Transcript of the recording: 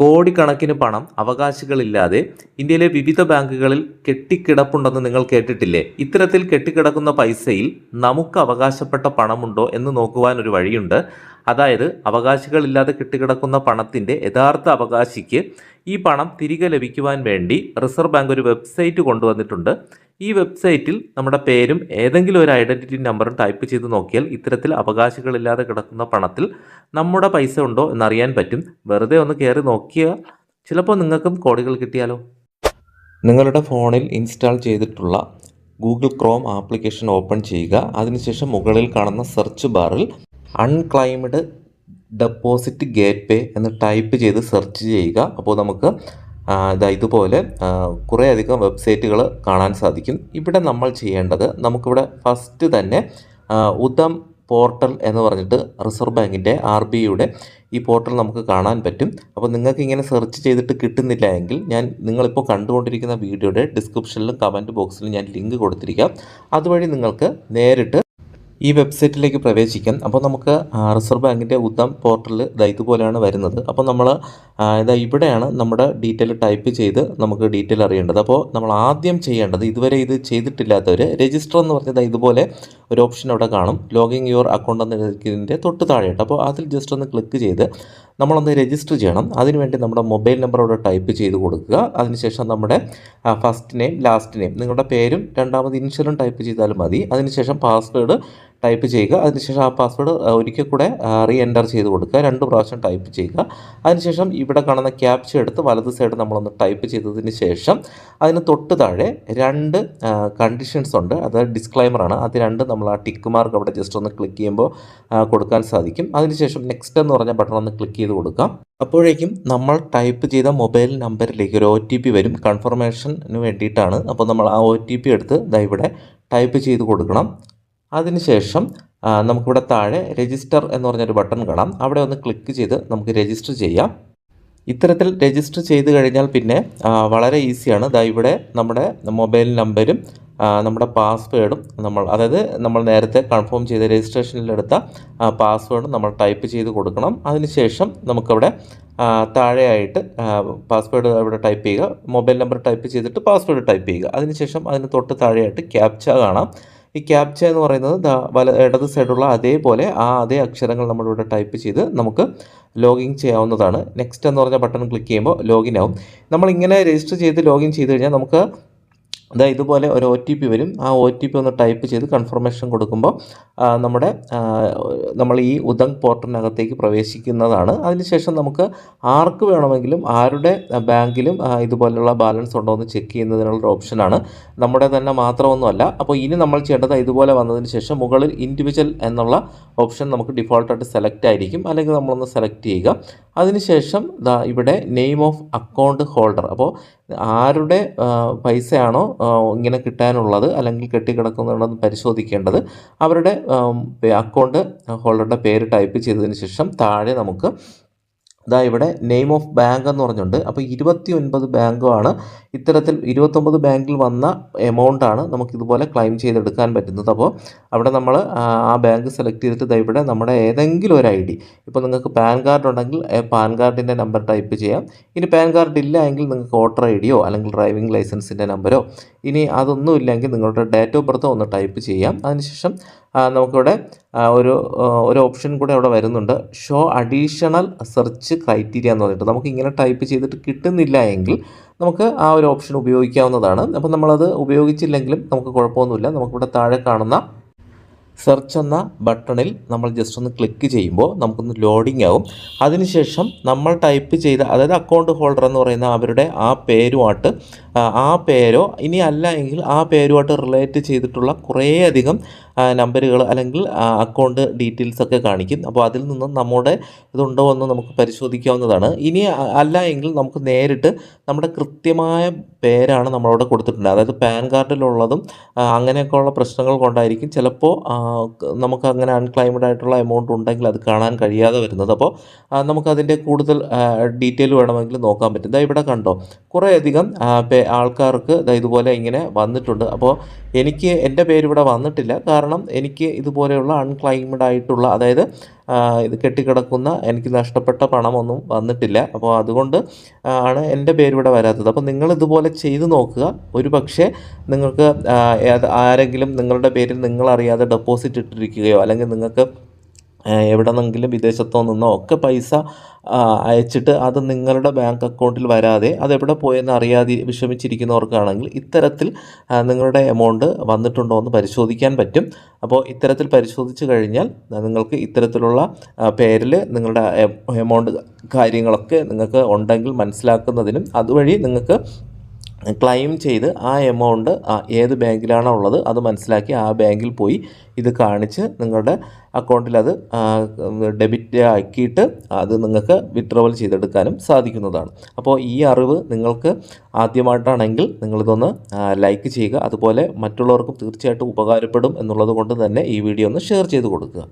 കോടിക്കണക്കിന് പണം അവകാശികളില്ലാതെ ഇന്ത്യയിലെ വിവിധ ബാങ്കുകളിൽ കെട്ടിക്കിടപ്പുണ്ടെന്ന് നിങ്ങൾ കേട്ടിട്ടില്ലേ? ഇത്തരത്തിൽ കെട്ടിക്കിടക്കുന്ന പൈസയിൽ നമുക്ക് അവകാശപ്പെട്ട പണമുണ്ടോ എന്ന് നോക്കുവാൻ ഒരു വഴിയുണ്ട്. അതായത് അവകാശികളില്ലാതെ കെട്ടിക്കിടക്കുന്ന പണത്തിന്റെ യഥാർത്ഥ അവകാശിക്ക് ഈ പണം തിരികെ ലഭിക്കുവാൻ വേണ്ടി റിസർവ് ബാങ്ക് ഒരു വെബ്സൈറ്റ് കൊണ്ടുവന്നിട്ടുണ്ട്. ഈ വെബ്സൈറ്റിൽ നമ്മുടെ പേരും ഏതെങ്കിലും ഒരു ഐഡന്റിറ്റി നമ്പറും ടൈപ്പ് ചെയ്ത് നോക്കിയാൽ ഇത്തരത്തിൽ അവകാശികളില്ലാതെ കിടക്കുന്ന പണത്തിൽ നമ്മുടെ പൈസ ഉണ്ടോ എന്നറിയാൻ പറ്റും. വെറുതെ ഒന്ന് കയറി നോക്കിയാൽ ചിലപ്പോൾ നിങ്ങൾക്കും കോടികൾ കിട്ടിയാലോ? നിങ്ങളുടെ ഫോണിൽ ഇൻസ്റ്റാൾ ചെയ്തിട്ടുള്ള ഗൂഗിൾ ക്രോം ആപ്ലിക്കേഷൻ ഓപ്പൺ ചെയ്യുക. അതിനുശേഷം മുകളിൽ കാണുന്ന സെർച്ച് ബാറിൽ അൺക്ലൈംഡ് ഡെപ്പോസിറ്റ് ഗേറ്റ് പേ എന്ന് ടൈപ്പ് ചെയ്ത് സെർച്ച് ചെയ്യുക. അപ്പോൾ നമുക്ക് ഇതാ ഇതുപോലെ കുറേയധികം വെബ്സൈറ്റുകൾ കാണാൻ സാധിക്കും. ഇവിടെ നമ്മൾ ചെയ്യേണ്ടത് നമുക്കിവിടെ ഫസ്റ്റ് തന്നെ ഉദം പോർട്ടൽ എന്ന് പറഞ്ഞിട്ട് റിസർവ് ബാങ്കിന്റെ ആർ ബി ഐയുടെ ഈ പോർട്ടൽ നമുക്ക് കാണാൻ പറ്റും. അപ്പോൾ നിങ്ങൾക്ക് ഇങ്ങനെ സെർച്ച് ചെയ്തിട്ട് കിട്ടുന്നില്ല എങ്കിൽ ഞാൻ നിങ്ങളിപ്പോൾ കണ്ടുകൊണ്ടിരിക്കുന്ന വീഡിയോയുടെ ഡിസ്ക്രിപ്ഷനിലും കമന്റ് ബോക്സിലും ഞാൻ ലിങ്ക് കൊടുത്തിരിക്കാം. അതുവഴി നിങ്ങൾക്ക് നേരിട്ട് ഈ വെബ്സൈറ്റിലേക്ക് പ്രവേശിക്കാം. അപ്പോൾ നമുക്ക് റിസർവ് ബാങ്കിന്റെ ഉത്തം പോർട്ടൽ ഇതാ ഇതുപോലെയാണ് വരുന്നത്. അപ്പോൾ നമ്മൾ ഇതാ ഇവിടെയാണ് നമ്മുടെ ഡീറ്റെയിൽ ടൈപ്പ് ചെയ്ത് നമുക്ക് ഡീറ്റെയിൽ അറിയേണ്ടത്. അപ്പോൾ നമ്മൾ ആദ്യം ചെയ്യേണ്ടത് ഇതുവരെ ഇത് ചെയ്തിട്ടില്ലാത്തവർ രജിസ്റ്റർ എന്ന് പറഞ്ഞാൽ ഇതുപോലെ ഒരു ഓപ്ഷൻ അവിടെ കാണും. ലോഗിൻ യുവർ അക്കൗണ്ട് എന്നതിന്റെ തൊട്ട് താഴെയുണ്ട് അപ്പോൾ അതിൽ ജസ്റ്റ് ഒന്ന് ക്ലിക്ക് ചെയ്ത് നമ്മളൊന്ന് രജിസ്റ്റർ ചെയ്യണം. അതിനുവേണ്ടി നമ്മുടെ മൊബൈൽ നമ്പർ അവിടെ ടൈപ്പ് ചെയ്ത് കൊടുക്കുക. അതിനുശേഷം നമ്മുടെ ഫസ്റ്റ് നെയിം ലാസ്റ്റ് നെയിം. നിങ്ങളുടെ പേരും രണ്ടാമത് ഇനിഷ്യലും ടൈപ്പ് ചെയ്താലും മതി. അതിനുശേഷം പാസ്വേഡ് ടൈപ്പ് ചെയ്യുക. അതിനുശേഷം ആ പാസ്വേഡ് ഒരിക്കൽ കൂടെ റീ എന്റർ ചെയ്ത് കൊടുക്കുക. രണ്ട് പ്രാവശ്യം ടൈപ്പ് ചെയ്യുക. അതിനുശേഷം ഇവിടെ കാണുന്ന ക്യാപ്ച എടുത്ത് വലത് സൈഡ് നമ്മളൊന്ന് ടൈപ്പ് ചെയ്തതിന് ശേഷം അതിന് തൊട്ട് താഴെ രണ്ട് കണ്ടീഷൻസ് ഉണ്ട്. അത് ഡിസ്ക്ലൈമറാണ് അത് രണ്ട് നമ്മൾ ആ ടിക്ക് മാർക്ക് അവിടെ ജസ്റ്റ് ഒന്ന് ക്ലിക്ക് ചെയ്യുമ്പോൾ കൊടുക്കാൻ സാധിക്കും. അതിനുശേഷം നെക്സ്റ്റ് എന്ന് പറഞ്ഞ ബട്ടൺ ഒന്ന് ക്ലിക്ക് ചെയ്ത് കൊടുക്കാം. അപ്പോഴേക്കും നമ്മൾ ടൈപ്പ് ചെയ്ത മൊബൈൽ നമ്പറിലേക്ക് ഒരു ഒ ടി പി വരും. കൺഫർമേഷന് വേണ്ടിയിട്ടാണ്. അപ്പോൾ നമ്മൾ ആ ഒ ടി പി എടുത്ത് ഇതാ ഇവിടെ ടൈപ്പ് ചെയ്ത് കൊടുക്കണം. അതിനുശേഷം നമുക്കിവിടെ താഴെ രജിസ്റ്റർ എന്ന് പറഞ്ഞൊരു ബട്ടൺ കാണാം. അവിടെ ഒന്ന് ക്ലിക്ക് ചെയ്ത് നമുക്ക് രജിസ്റ്റർ ചെയ്യാം. ഇത്തരത്തിൽ രജിസ്റ്റർ ചെയ്ത് കഴിഞ്ഞാൽ പിന്നെ വളരെ ഈസിയാണ് ദാ ഇവിടെ നമ്മുടെ മൊബൈൽ നമ്പരും നമ്മുടെ പാസ്വേഡും നമ്മൾ അതായത് നമ്മൾ നേരത്തെ കൺഫേം ചെയ്ത രജിസ്ട്രേഷനിലെടുത്ത പാസ്വേഡും നമ്മൾ ടൈപ്പ് ചെയ്ത് കൊടുക്കണം. അതിനുശേഷം നമുക്കവിടെ താഴെയായിട്ട് പാസ്വേഡ് അവിടെ ടൈപ്പ് ചെയ്യുക. മൊബൈൽ നമ്പർ ടൈപ്പ് ചെയ്തിട്ട് പാസ്വേഡ് ടൈപ്പ് ചെയ്യുക. അതിനുശേഷം അതിന് തൊട്ട് താഴെയായിട്ട് ക്യാപ്ച കാണാം. ഈ ക്യാപ്ച എന്ന് പറയുന്നത് വല ഇടത് സൈഡുള്ള അതേപോലെ ആ അതേ അക്ഷരങ്ങൾ നമ്മളിവിടെ ടൈപ്പ് ചെയ്ത് നമുക്ക് ലോഗിൻ ചെയ്യാവുന്നതാണ്. നെക്സ്റ്റ് എന്ന് പറഞ്ഞ ബട്ടൺ ക്ലിക്ക് ചെയ്യുമ്പോൾ ലോഗിൻ ആവും. നമ്മളിങ്ങനെ രജിസ്റ്റർ ചെയ്ത് ലോഗിൻ ചെയ്ത് കഴിഞ്ഞാൽ നമുക്ക് ഇതാ ഇതുപോലെ ഒരു ഒ ടി പി വരും. ആ ഒ ടി പി ഒന്ന് ടൈപ്പ് ചെയ്ത് കൺഫർമേഷൻ കൊടുക്കുമ്പോൾ നമ്മുടെ നമ്മൾ ഈ ഉദങ് പോർട്ടലിനകത്തേക്ക് പ്രവേശിക്കുന്നതാണ്. അതിനുശേഷം നമുക്ക് ആർക്ക് വേണമെങ്കിലും ആരുടെ ബാങ്കിലും ഇതുപോലെയുള്ള ബാലൻസ് ഉണ്ടോ എന്ന് ചെക്ക് ചെയ്യുന്നതിനുള്ള ഒരു ഓപ്ഷനാണ് നമ്മുടെ തന്നെ മാത്രമൊന്നുമല്ല. അപ്പോൾ ഇനി നമ്മൾ ചെയ്യേണ്ടത് ഇതുപോലെ വന്നതിന് ശേഷം മുകളിൽ ഇൻഡിവിജ്വൽ എന്നുള്ള ഓപ്ഷൻ നമുക്ക് ഡിഫോൾട്ടായിട്ട് സെലക്ട് ആയിരിക്കും. അല്ലെങ്കിൽ നമ്മളൊന്ന് സെലക്ട് ചെയ്യുക. അതിനുശേഷം ദാ ഇവിടെ നെയിം ഓഫ് അക്കൗണ്ട് ഹോൾഡർ അപ്പോൾ ആരുടെ പൈസയാണോ ഇങ്ങനെ കിട്ടാനുള്ളത് അല്ലെങ്കിൽ കെട്ടിക്കിടക്കുന്നുണ്ടെന്ന് പരിശോധിക്കേണ്ടത് അവരുടെ അക്കൗണ്ട് ഹോൾഡറുടെ പേര് ടൈപ്പ് ചെയ്തതിന് ശേഷം താഴെ നമുക്ക് ഇതാ ഇവിടെ നെയിം ഓഫ് ബാങ്ക് എന്ന് പറഞ്ഞുണ്ട്. അപ്പോൾ ഇരുപത്തി ഒൻപത് ബാങ്കുമാണ് ഇത്തരത്തിൽ ഇരുപത്തൊമ്പത് ബാങ്കിൽ വന്ന എമൗണ്ടാണ് നമുക്ക് ഇതുപോലെ ക്ലെയിം ചെയ്തെടുക്കാൻ പറ്റുന്നത്. അപ്പോൾ അവിടെ നമ്മൾ ആ ബാങ്ക് സെലക്ട് ചെയ്തിട്ട് ദാ ഇവിടെ നമ്മുടെ ഏതെങ്കിലും ഒരു ഐ ഡി. ഇപ്പോൾ നിങ്ങൾക്ക് പാൻ കാർഡ് ഉണ്ടെങ്കിൽ പാൻ കാർഡിന്റെ നമ്പർ ടൈപ്പ് ചെയ്യാം. ഇനി പാൻ കാർഡ് ഇല്ല എങ്കിൽ നിങ്ങൾക്ക് വോട്ടർ ഐ ഡിയോ അല്ലെങ്കിൽ ഡ്രൈവിംഗ് ലൈസൻസിന്റെ നമ്പരോ ഇനി അതൊന്നും ഇല്ലെങ്കിൽ നിങ്ങളുടെ ഡേറ്റ് ഓഫ് ബർത്തോ ഒന്ന് ടൈപ്പ് ചെയ്യാം. അതിനുശേഷം നമുക്കിവിടെ ഒരു ഒരു ഓപ്ഷൻ കൂടെ അവിടെ വരുന്നുണ്ട്. ഷോ അഡീഷണൽ സെർച്ച് ക്രൈറ്റീരിയ എന്ന് പറഞ്ഞിട്ട്. നമുക്ക് ഇങ്ങനെ ടൈപ്പ് ചെയ്തിട്ട് കിട്ടുന്നില്ല എങ്കിൽ നമുക്ക് ആ ഒരു ഓപ്ഷൻ ഉപയോഗിക്കാവുന്നതാണ്. അപ്പോൾ നമ്മളത് ഉപയോഗിച്ചില്ലെങ്കിലും നമുക്ക് കുഴപ്പമൊന്നുമില്ല. നമുക്കിവിടെ താഴെ കാണുന്ന സെർച്ച് എന്ന ബട്ടണിൽ നമ്മൾ ജസ്റ്റ് ഒന്ന് ക്ലിക്ക് ചെയ്യുമ്പോൾ നമുക്കൊന്ന് ലോഡിംഗ് ആവും. അതിനുശേഷം നമ്മൾ ടൈപ്പ് ചെയ്ത അതായത് അക്കൗണ്ട് ഹോൾഡർ എന്ന് പറയുന്ന അവരുടെ ആ പേരുമായിട്ട് ആ പേരോ ഇനി അല്ല എങ്കിൽ ആ പേരുമായിട്ട് റിലേറ്റ് ചെയ്തിട്ടുള്ള കുറേയധികം നമ്പറുകൾ അല്ലെങ്കിൽ അക്കൗണ്ട് ഡീറ്റെയിൽസ് ഒക്കെ കാണിക്കും. അപ്പോൾ അതിൽ നിന്നും നമ്മുടെ ഇതുണ്ടോ എന്ന് നമുക്ക് പരിശോധിക്കാവുന്നതാണ്. ഇനി അല്ല എങ്കിൽ നമുക്ക് നേരിട്ട് നമ്മുടെ കൃത്യമായ പേരാണ് നമ്മളവിടെ കൊടുത്തിട്ടുണ്ട്. അതായത് പാൻ കാർഡിലുള്ളതും അങ്ങനെയൊക്കെ അങ്ങനെയൊക്കെയുള്ള പ്രശ്നങ്ങൾ കൊണ്ടായിരിക്കും ചിലപ്പോൾ നമുക്ക് അങ്ങനെ അൺക്ലൈംഡ് ആയിട്ടുള്ള എമൗണ്ട് ഉണ്ടെങ്കിൽ അത് കാണാൻ കഴിയാതെ വരുന്നത്. അപ്പോൾ നമുക്കതിന്റെ കൂടുതൽ ഡീറ്റെയിൽ വേണമെങ്കിൽ നോക്കാൻ പറ്റും. ഇതാ ഇവിടെ കണ്ടോ കുറേയധികം ആൾക്കാർക്ക് ഇതുപോലെ ഇങ്ങനെ വന്നിട്ടുണ്ട്. അപ്പോൾ എനിക്ക് എന്റെ പേര് ഇവിടെ വന്നിട്ടില്ല. കാരണം കാരണം എനിക്ക് ഇതുപോലെയുള്ള അൺക്ലൈംഡ് ആയിട്ടുള്ള അതായത് ഇത് കെട്ടിക്കിടക്കുന്ന എനിക്ക് നഷ്ടപ്പെട്ട പണമൊന്നും വന്നിട്ടില്ല. അപ്പോൾ അതുകൊണ്ട് ആണ് എന്റെ പേര് വരാത്തത്. അപ്പോൾ നിങ്ങൾ ഇതുപോലെ ചെയ്തു നോക്കുക. ഒരു പക്ഷേ നിങ്ങൾക്ക് ആരെങ്കിലും നിങ്ങളുടെ പേരിൽ നിങ്ങളറിയാതെ ഡെപ്പോസിറ്റ് ഇട്ടിരിക്കുകയോ അല്ലെങ്കിൽ നിങ്ങൾക്ക് എവിടെ നിന്നെങ്കിലും വിദേശത്തോ നിന്നോ ഒക്കെ പൈസ അയച്ചിട്ട് അത് നിങ്ങളുടെ ബാങ്ക് അക്കൗണ്ടിൽ വരാതെ അതെവിടെ പോയെന്ന് അറിയാതെ വിഷമിച്ചിരിക്കുന്നവർക്കാണെങ്കിൽ ഇത്തരത്തിൽ നിങ്ങളുടെ എമൗണ്ട് വന്നിട്ടുണ്ടോ എന്ന് പരിശോധിക്കാൻ പറ്റും. അപ്പോൾ ഇത്തരത്തിൽ പരിശോധിച്ച് കഴിഞ്ഞാൽ നിങ്ങൾക്ക് ഇത്തരത്തിലുള്ള പേരിൽ നിങ്ങളുടെ എമൗണ്ട് കാര്യങ്ങളൊക്കെ നിങ്ങൾക്ക് ഉണ്ടെങ്കിൽ മനസ്സിലാക്കുന്നതിനും അതുവഴി നിങ്ങൾക്ക് ക്ലെയിം ചെയ്ത് ആ എമൗണ്ട് ഏത് ബാങ്കിലാണോ ഉള്ളത് അത് മനസ്സിലാക്കി ആ ബാങ്കിൽ പോയി ഇത് കാണിച്ച് നിങ്ങളുടെ അക്കൗണ്ടിൽ അത് ഡെബിറ്റ് ആക്കിയിട്ട് അത് നിങ്ങൾക്ക് വിഡ്രോവൽ ചെയ്തെടുക്കാനും സാധിക്കുന്നതാണ്. അപ്പോൾ ഈ അറിവ് നിങ്ങൾക്ക് ആദ്യമായിട്ടാണെങ്കിൽ നിങ്ങളിതൊന്ന് ലൈക്ക് ചെയ്യുക. അതുപോലെ മറ്റുള്ളവർക്കും തീർച്ചയായിട്ടും ഉപകാരപ്പെടും എന്നുള്ളത് തന്നെ ഈ വീഡിയോ ഒന്ന് ഷെയർ ചെയ്ത് കൊടുക്കുക.